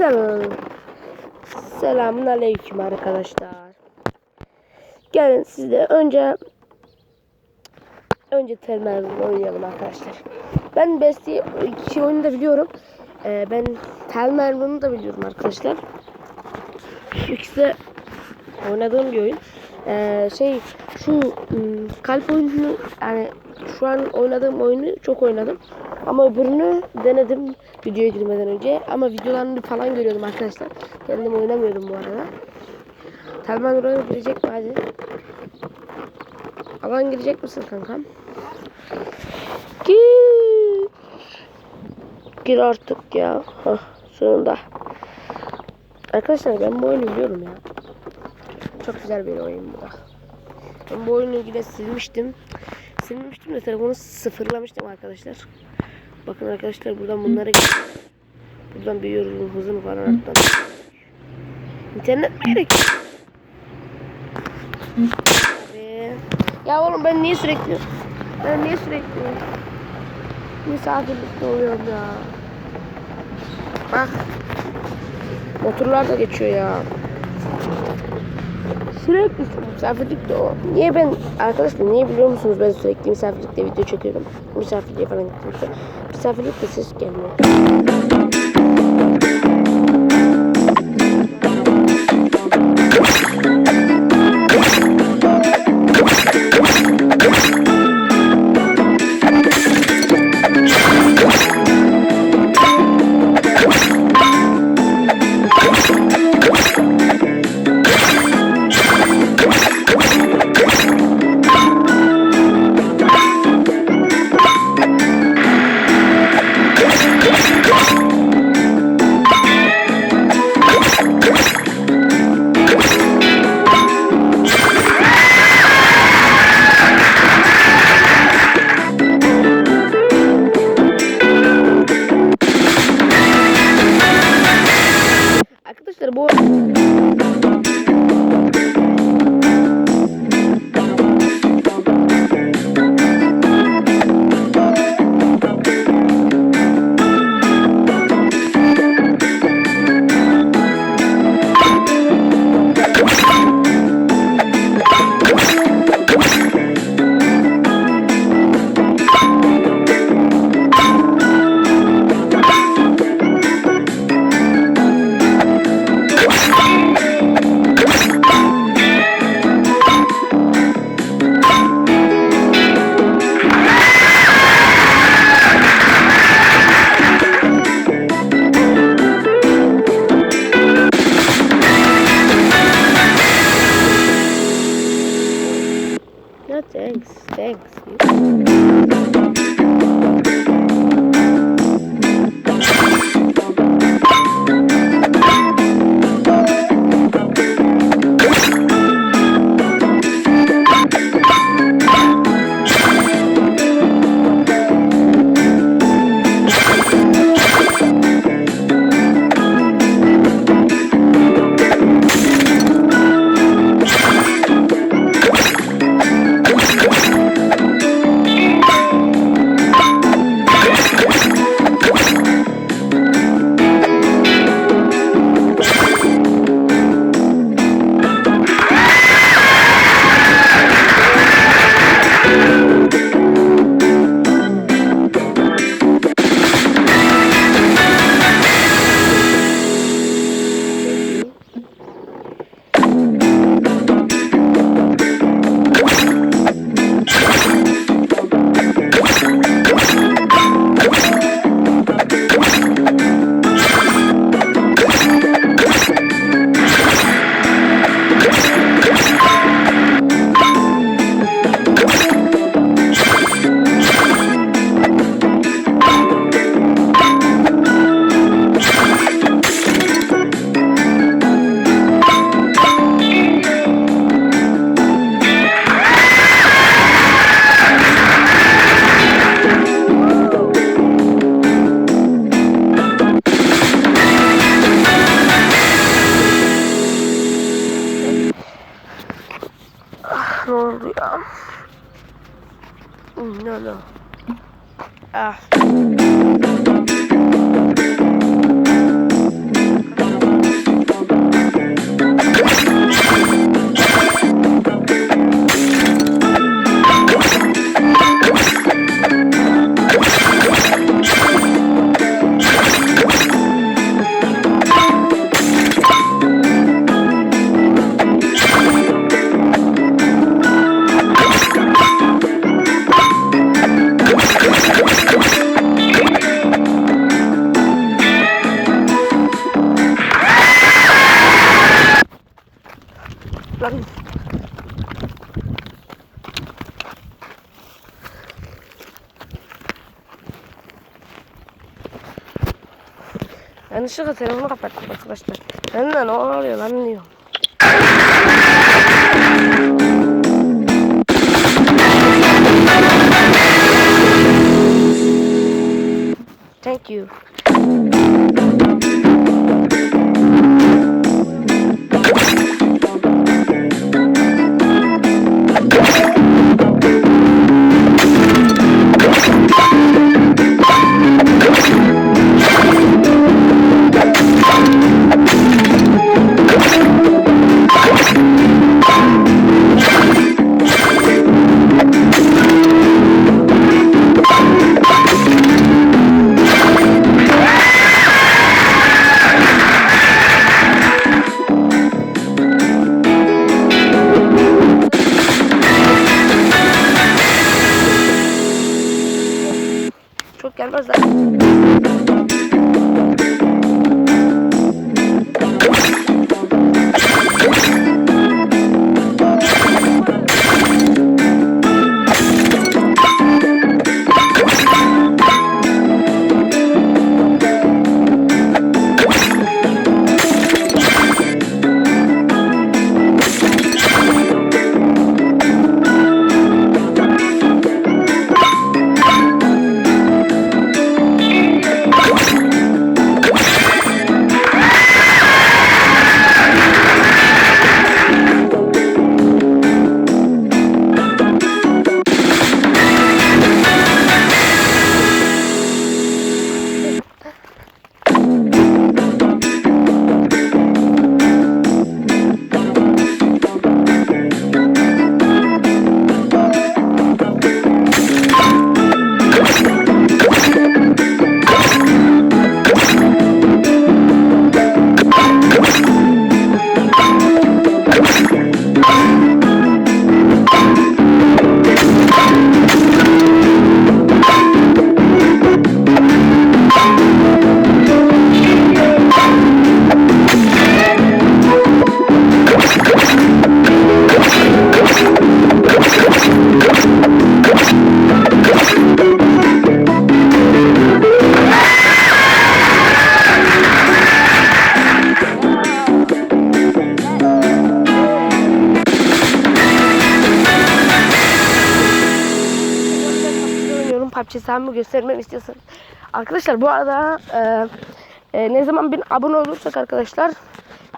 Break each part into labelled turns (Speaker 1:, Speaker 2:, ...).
Speaker 1: Selam. Selamun aleyküm arkadaşlar. Gelin sizde önce önce Telmer'le oynayalım arkadaşlar. Ben Besti iki oyunu da biliyorum. Ee, ben Telmer'ını da biliyorum arkadaşlar. Şu ikisi oynadığım bir oyun. Ee, şey şu ım, kalp oyununu yani şu an oynadığım oyunu çok oynadım. Ama öbürünü denedim videoya girmeden önce. Ama videolarını falan görüyordum arkadaşlar. Kendim oynamıyordum bu arada. Telman oraya girecek mi hadi? Alan girecek misin kankam? Gir. Gir artık ya. Hah, sonunda. Arkadaşlar ben bu oyunu biliyorum ya. Çok güzel bir oyun bu da. Ben bu oyunu yine silmiştim. Silmiştim de telefonu sıfırlamıştım arkadaşlar. Bakın arkadaşlar buradan bunlara. Buradan büyüyoruz hızını falan arttırdım. İnternet mi gerek? Ya oğlum ben niye sürekli ben niye sürekli misafirlikte oluyorum ya. Bak. Motorlar da geçiyor ya. Sürekli misafirlikte o. Niye ben arkadaşlar niye biliyor musunuz ben sürekli misafirlikte video çekiyorum. Misafirliğe falan gittiğimde. Misafirlikte ses gelmiyor. Arkadaşlar bu thanks, 아. Yanlışlıkla telefonu kapattım arkadaşlar. Ben de ne oluyor lan diyorum. Thank you. PUBG mi göstermemi istiyorsan. Arkadaşlar bu arada e, e, ne zaman bir abone olursak arkadaşlar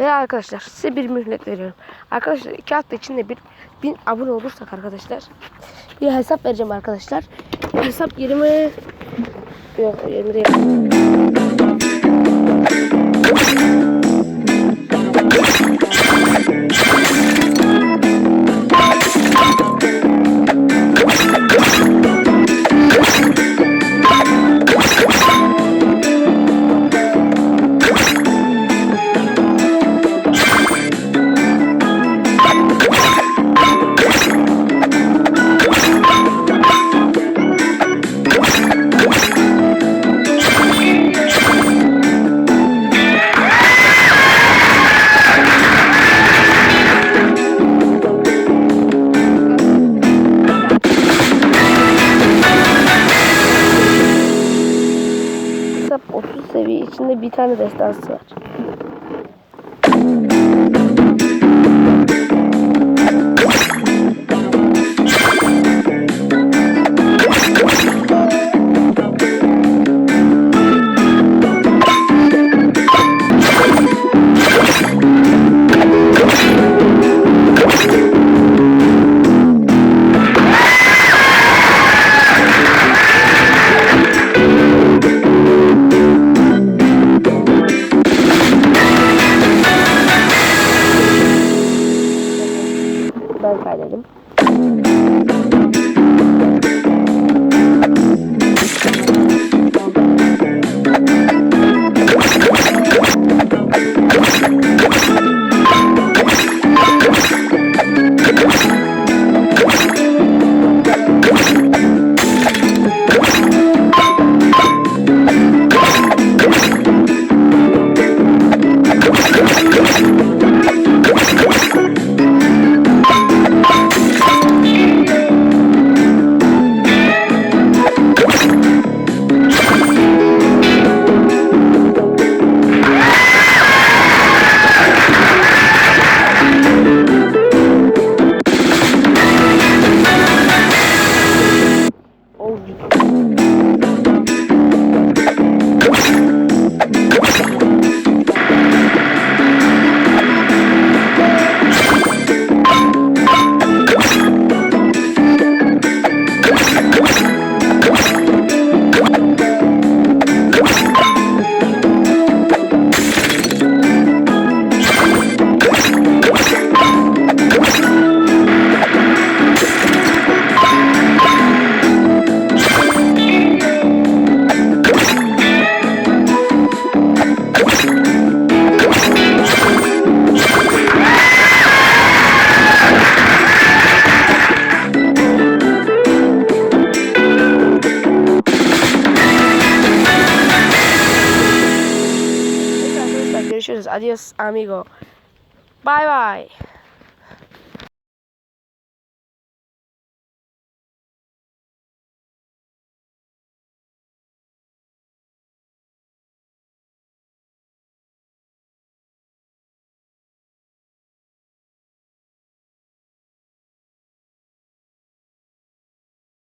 Speaker 1: veya arkadaşlar size bir mühlet veriyorum. Arkadaşlar iki hafta içinde bir bin abone olursak arkadaşlar bir hesap vereceğim arkadaşlar. Hesap 20 yok 20 değil. Bir tane destansı var. Adios amigo. Bye bye.